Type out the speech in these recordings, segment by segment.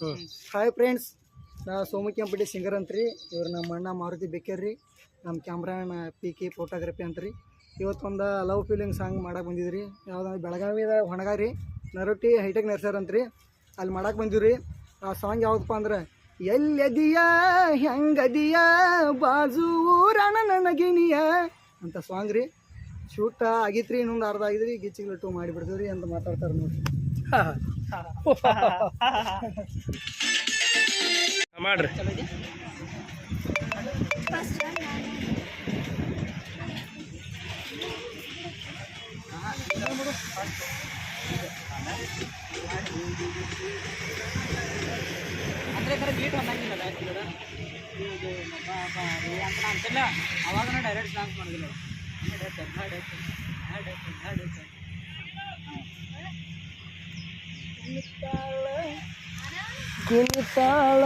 ಹ್ಞೂ hi friends ನಾ ಸೋಮಕ್ಯಂಪಟ್ಟಿ singer ಅಂತ್ರಿ. ಇವ್ರು ನಮ್ಮ ಅಣ್ಣ ಮಾರುತಿ ಬೇಕೇರಿ. ನಮ್ಮ ಕ್ಯಾಮ್ರಾನ ಪಿ ಕೆ ಫೋಟೋಗ್ರಫಿ ಅಂತ್ರಿ. ಇವತ್ತೊಂದು ಲವ್ ಫೀಲಿಂಗ್ ಸಾಂಗ್ ಮಾಡಕ್ಕೆ ಬಂದಿದ್ರಿ. ಯಾವ್ದು ಬೆಳಗಾವಿದ ಹೊಣಗಾರಿ ನರೊಟ್ಟಿ ಹೈಟೆಕ್ ನರ್ಸರ್ ಅಂತ್ರಿ. ಅಲ್ಲಿ ಮಾಡಕ್ಕೆ ಬಂದಿವ್ರಿ. ಆ ಸಾಂಗ್ ಯಾವ್ದಪ್ಪ ಅಂದ್ರೆ ಎಲ್ಲದಿಯ ಹೆಂಗದಿಯ ಬಾಜು ರಣ ನನಗಿನಿಯ ಅಂತ ಸಾಂಗ್ ರೀ. ಶೂಟ್ ಆಗಿತ್ರಿ ಇನ್ನೊಂದು ಅರ್ಧ ಆಗಿದ್ರಿ ಗಿಚ್ಚಿಗ್ಲಟ್ಟು ಮಾಡಿಬಿಡ್ತೀವಿ ಅಂತ ಮಾತಾಡ್ತಾರೆ ನೋಡ್ರಿ. ಮಾಡ್ರಿ. ಅವಾಗ ಬೀಟ್ ಹೊಂದಂಗಿಲ್ಲ ಡೈರೆಕ್ಟ್ ಡೈರೆಕ್ಟ್ ಅಂತ ಅಂತಿಲ್ಲ ಅವಾಗ ಡೈರೆಕ್ಟ್ ಡಾನ್ಸ್ ಮಾಡೋದಿಲ್ಲ ಕುಣಿತಾಳ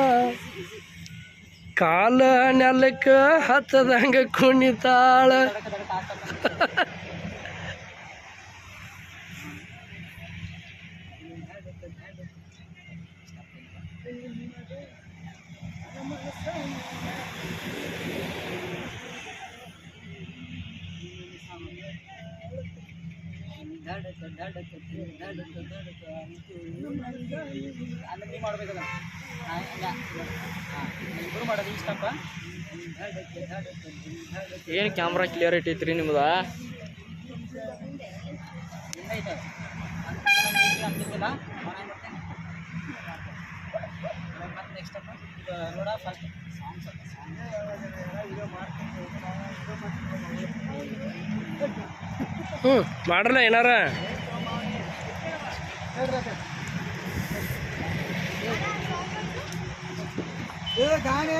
ಕಾಲ ನೆಲಕ್ಕ ಹತ್ತದಂಗ ಕುಣಿತಾಳ ಮಾಡೋದು ಏನು ಕ್ಯಾಮ್ರಾ ಕ್ಲಿಯರಿಟಿ ಐತ್ರಿ ನಿಮ್ದ? ಫಸ್ಟ್ ಹ್ಞೂ ಮಾಡ್ರಲ್ಲ ಏನಾರ? காணே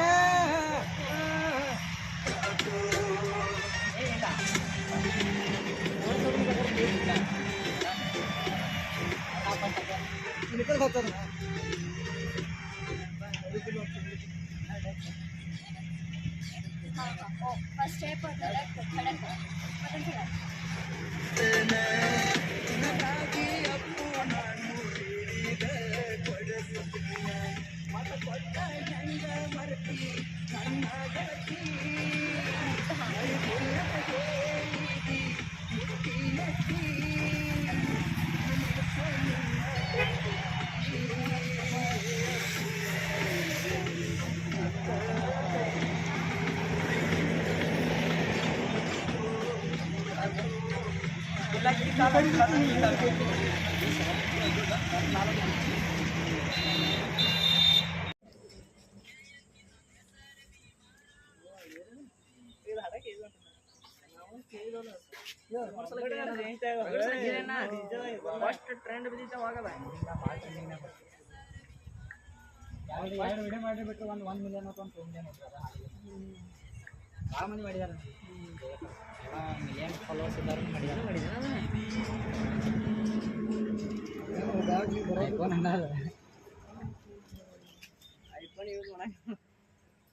निकल जाता है फर्स्ट स्टेप होता है खड़े ಫಸ್ಟ್ ಟ್ರೆಂಡ್ ಬಿದ್ದಿದ್ದಾವಾಗಲ್ಲ ಎರಡು ವಿಡಿಯೋ ಮಾಡಿಬಿಟ್ಟು ಒಂದು ಒಂದು ಮಿಲಿಯನ್ ಅಥವಾ ಒಂದು ಟೂ ಮಿಲಿಯನ್ ಭಾಳ ಮಂದಿ ಮಾಡಿದಾರೆ. ಮಿಲಿಯನ್ ಫಾಲೋವರ್ಸ್ ಇದ್ದಾರೆ ಮಾಡಿದಾರೆ ಮಾಡಿದಾರ. ಐಫೋನ್ ಅನ್ನೋದು ಐಫೋನ್ ಯೂಸ್ ಮಾಡಕ್ಕೆ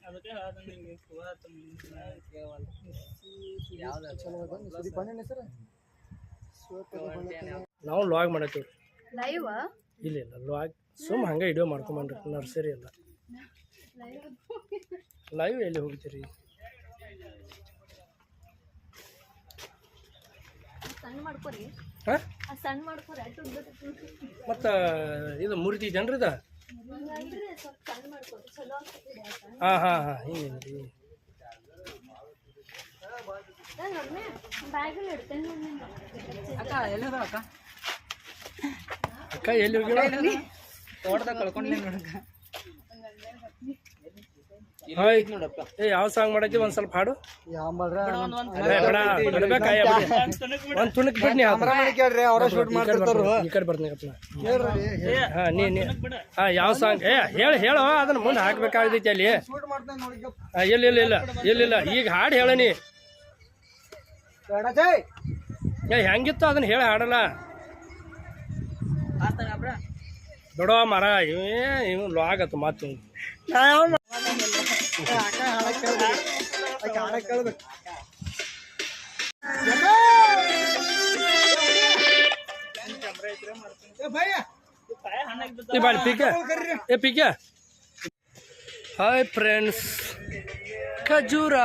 ಅದಕ್ಕೆ ಹೇಳ್ದೆ ನಿಂಗೆ ಯಾವ್ದು ಚಲೋ ಅದ. ಸುದೀಪ್ ಅಣ್ಣನ ಹೆಸರು? ನಾವು ಲಾಗ್ ಮಾಡತ್ತೀವಿ. ಲೈವ್ ಇಲ್ಲ ಇಲ್ಲ ಲಾಗ್ ಸುಮ್ ಹಂಗೆ ವಿಡಿಯೋ ಮಾಡ್ಕೊಂಬಂದ್ರಿ ನರ್ಸರಿ ಎಲ್ಲ. ಲೈವ್ ಲೈವ್ ಎಲ್ಲಿ ಹೋಗ್ತೀರಿ? ಮತ್ತು ಇದು ಮೂರ್ತಿ ಜನರಿದ ಹಾಂ ಹಾಂ ಹಾಂ ಹಿಂಗೆ ಅಕ್ಕ ಎಲ್ಲದ ಅಕ್ಕ? ಅಕ್ಕ ಎಲ್ಲಿ ಹೋಗಿಲ್ಲ ತೋಟದಾಗ ಕಳ್ಕೊಂಡ್ಲೇ ನೋಡಕ್ಕ ಏ ಯಾವ ಸಾಂಗ್ ಮಾಡೈತಿ? ಒಂದ್ ಸ್ವಲ್ಪ ಹಾಡು. ಏ, ಬೇಡ ಒಂದು ತುಣಕ್ ಈ ಕಡೆ ಬರ್ತೀನಿ ಹಾಂ ನೀ ನೀ ಹಾಂ ಯಾವ ಸಾಂಗ್ ಏ ಹೇಳಿ ಹೇಳೋ ಅದನ್ನ ಮುಂದೆ ಹಾಕ್ಬೇಕಾಗ್ತೈತಿ ಅಲ್ಲಿ. ಶೂಟ್ ಮಾಡ್ತಾನೆ ನೋಡಿ ಆ, ಇಲ್ಲ ಇಲ್ಲ ಇಲ್ಲ ಇಲ್ಲ ಇಲ್ಲ ಈಗ ಹಾಡು ಹೇಳನಿ ಏ ಹೆಂಗಿತ್ತು ಅದನ್ನ ಹೇಳ ಹಾಡಲ್ಲ. ಬಿಡೋ ಮರ ಇವೇ ಇವ್ ಲಾಗತ್ತು ಮಾತು. ಕೇಳ್ಬೇಕು. ಏ ಪೀಕೆ ಹಾಯ್ ಫ್ರೆಂಡ್ಸ್. ಖಜೂರ.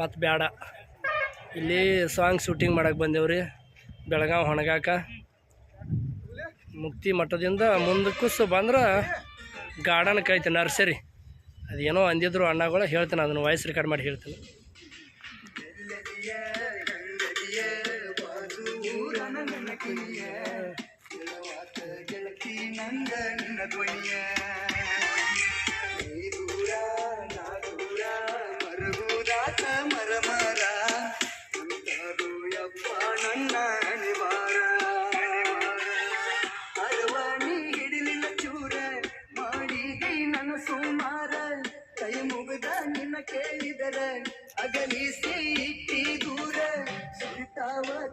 ಮತ್ತು ಬೇಡ ಇಲ್ಲಿ ಸಾಂಗ್ ಶೂಟಿಂಗ್ ಮಾಡಕ್ಕೆ ಬಂದೇವ್ರಿ. ಬೆಳಗಾವಿ ಹೊಣಗಾಕ. ಮುಕ್ತಿ ಮಠದಿಂದ ಮುಂದಕ್ಕೂ ಸು ಬಂದ್ರೆ ಗಾರ್ಡನ್ ಐತೆ ನರ್ಸರಿ. ಅದೇನೋ ಅಂದಿದ್ರು ಅಣ್ಣಗಳು ಹೇಳ್ತೇನೆ ಅದನ್ನು ವಾಯ್ಸ್ ರೆಕಾರ್ಡ್ ಮಾಡಿ ಹೇಳ್ತೇನೆ. ಅರವಾಣಿ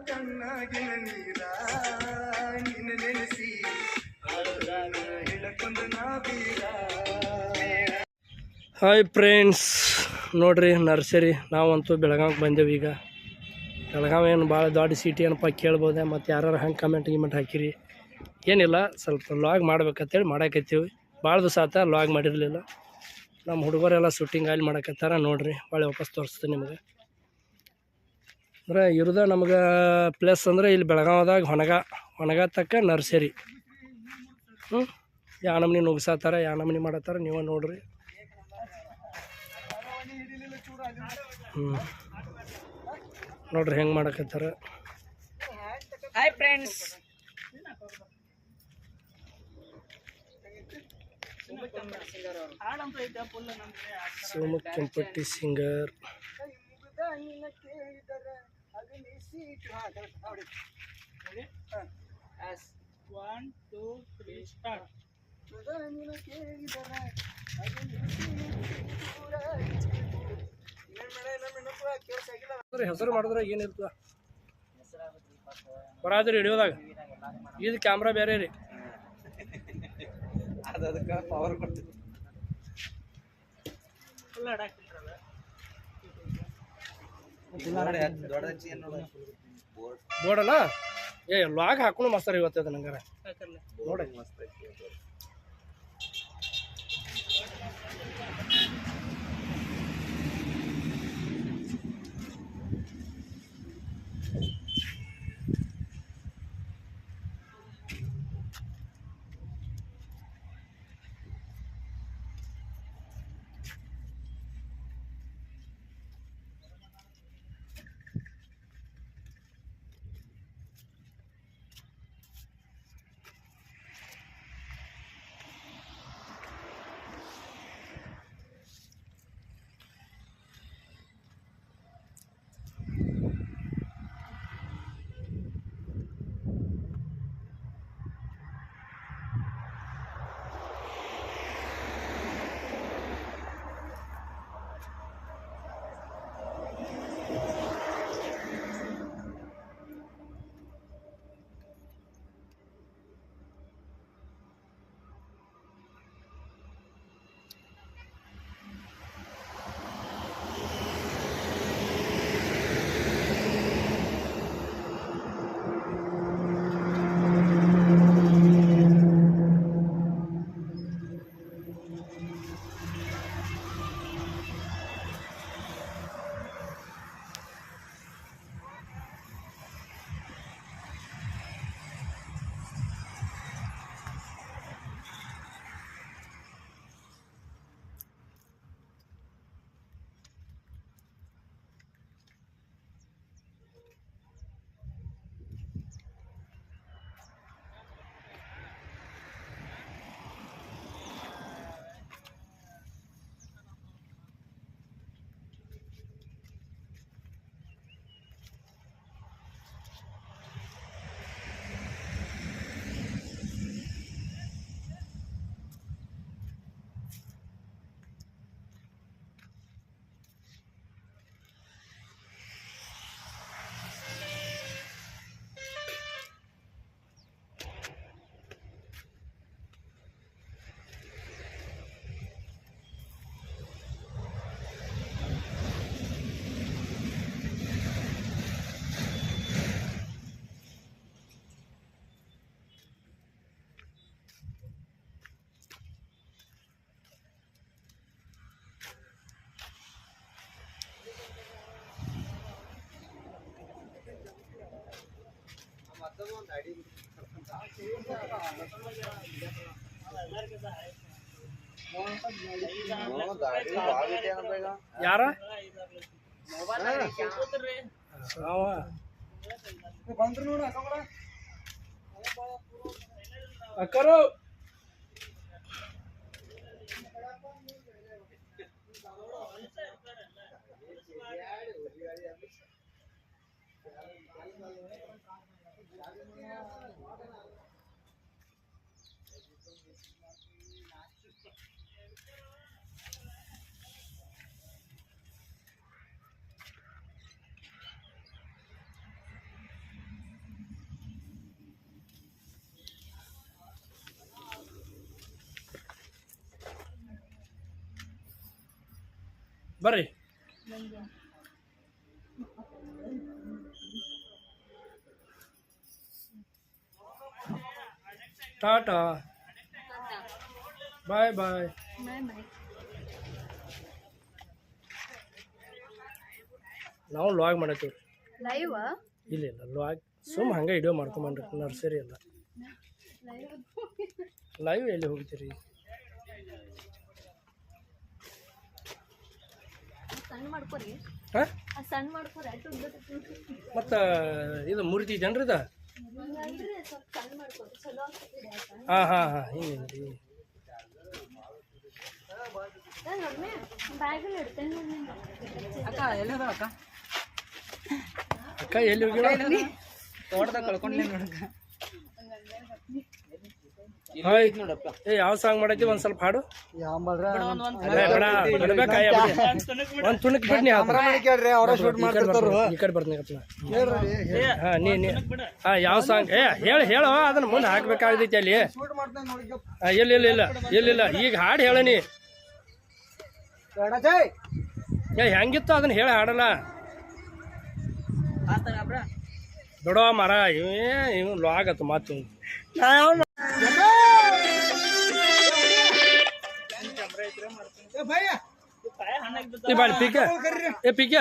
ಕಣ್ಣಾಗಿನ ನೀರ ನಿನ್ನ ನೆನೆಸಿ. ಹೇಳಕೊಂದು ಹಾಯ್ ಫ್ರೆಂಡ್ಸ್, ನೋಡ್ರಿ ನರ್ಸರಿ, ನಾವಂತೂ ಬೆಳಗಾವಿಗೆ ಬಂದೇವು ಈಗ. ಬೆಳಗಾವಿ ಏನು ಭಾಳ ದೊಡ್ಡ ಸಿಟಿ ಏನಪ್ಪ ಕೇಳ್ಬೋದೆ, ಮತ್ತು ಯಾರು ಹಂಗೆ ಕಮೆಂಟ್ ಗಿಮೆಂಟ್ ಹಾಕಿರಿ. ಏನಿಲ್ಲ, ಸ್ವಲ್ಪ ಲಾಗ್ ಮಾಡ್ಬೇಕಂತೇಳಿ ಮಾಡಕತ್ತೀವಿ. ಭಾಳ ದಿವಸ ಆತ ಲಾಗ್ ಮಾಡಿರಲಿಲ್ಲ. ನಮ್ಮ ಹುಡುಗರೆಲ್ಲ ಶೂಟಿಂಗ್ ಅಲ್ಲಿ ಮಾಡಕತ್ತಾರ, ನೋಡಿರಿ ಭಾಳ ವಾಪಸ್ ತೋರಿಸ್ತೀನಿ ನಿಮಗೆ. ಅಂದ್ರೆ ಇರೋದ ನಮ್ಗೆ ಪ್ಲೇಸ್ ಅಂದರೆ ಇಲ್ಲಿ ಬೆಳಗಾವದಾಗ ಹೊಣಗ ಹೊಣಗ ತಕ್ಕ ನರ್ಸರಿ. ಹ್ಞೂ ಯಾವ ನಮ್ನಿ ನುಗ್ಸಾತಾರ ಯಾವ ನಮ್ನಿ ಮಾಡತ್ತಾರ ನೀವೇ ನೋಡ್ರಿ. ಹ್ಞೂ ನೋಡ್ರಿ ಹೆಂಗೆ ಮಾಡಕತ್ತಾರ. Hi friends Soma Kempatti singer. ನಿನ್ನ ಕೇಳಿದರ ಅಗಲಿಸಿ ಹಾ correct. ಹಾ, ಹೊಡಿ. ಒನ್ ಟೂ ತ್ರೀ ಸ್ಟಾರ್ಟ್ ಮಗ ನಿನ್ನ ಕೇಳಿದರ ಅಗಲಿಸಿ ದೂರ ಇನ್ನೊಂದ್ ಮೇಳ, ಇನ್ನೊಂದ್ ಇನ್ನೊಂದ್ ಪೂರ ಕೇಳ್ಸ ಆಗಿಲ್ಲ. ಅಂದ್ರೆ ಹೆಸರು ಮಾಡಿದ್ರೆ ಏನಿರ್ತದ ಬರಾದ್ರಿ ಹಿಡಿಯೋದಾಗ ಇದು ಕ್ಯಾಮ್ರಾ ಬೇರೆ ರೀ ಬೋರ್ಡಲ್ಲ? ಏ ಲಾಗ್ ಹಾಕೊಂಡು ಮಸ್ತಾರ ಇವತ್ತದ ನಂಗಾರ ನೋಡಿ. ಯಾರ ಅವ ಬಂದ್ರು ನೋಡು ಅಕ್ಕಂಗಳ ಅಕ್ಕರು ಬರ್ರಿ ಟಾಟಾ ಬಾಯ್ ಬಾಯ್ ಬಾಯ್ ಬಾಯ್ ನಾವು ಲಾಗ್ ಮಾಡತ್ತೀವಿ. ಲೈವ್ ಇಲ್ಲ ಇಲ್ಲ ಲಾಗ್ ಸುಮ್ಮ ಹಂಗೆ ವಿಡಿಯೋ ಮಾಡ್ಕೊಂಬಂಡ್ರಿ ನರ್ಸರಿ ಎಲ್ಲ. ಲೈವ್ ಲೈವ್ ಎಲ್ಲಿ ಹೋಗ್ತೀರಿ? ಮತ್ತು ಇದು ಮೂರ್ತಿ ಜನರಿದ? ಹಾಂ ಹಾಂ ಹಾಂ ಹಿಂಗೆ ರೀ ಒಮ್ಮೆ ಬ್ಯಾಗಲ್ಲಿ ಇಡ್ತೇನೆ ನೋಡಿ ಅಕ್ಕ ಎಲ್ಲದ ಅಕ್ಕ? ಅಕ್ಕ ಎಲ್ಲಿ ತೋಟದಾಗ ಕಳ್ಕೊಂಡ್ಲಿ ನೋಡಕ್ಕ ಹಾಯ್. ನೋಡಪ್ಪ ಏ ಯಾವ ಸಾಂಗ್ ಮಾಡೈತಿ ಒಂದ್ ಸ್ವಲ್ಪ ಹಾಡು? ಒಂದು ತುಣಕ್ ಬಿಡ್ನಿ ಈ ಕಡೆ ಬರ್ತೀನಿ ಅಪ್ಪ ಹೇಳ್ರಿ ಹಾಂ ನೀ ಹಾಂ ಯಾವ ಸಾಂಗ್ ಏ ಹೇಳಿ ಹೇಳೋ ಅದನ್ನ ಮುಂದೆ ಹಾಕ್ಬೇಕಾಗ್ತೈತಿ ಅಲ್ಲಿ. ಶೂಟ್ ಮಾಡ್ತಾನೆ ನೋಡಿ ಇಲ್ಲ ಇಲ್ಲ ಇಲ್ಲ ಇಲ್ಲ ಇಲ್ಲ. ಈಗ ಹಾಡು ಹೇಳನಿ ಏ ಹೆಂಗಿತ್ತು ಅದನ್ನ ಹೇಳಿ ಹಾಡಲ್ಲ. ಬಿಡೋ ಮರ ಇವೇ ಇವ್ ಲಾಗತ್ತು ಮಾತು. ಏ ಭಯ್ಯ. ಈ ಬಾಡಿ ಪೀಕ. ಏ ಪೀಕ.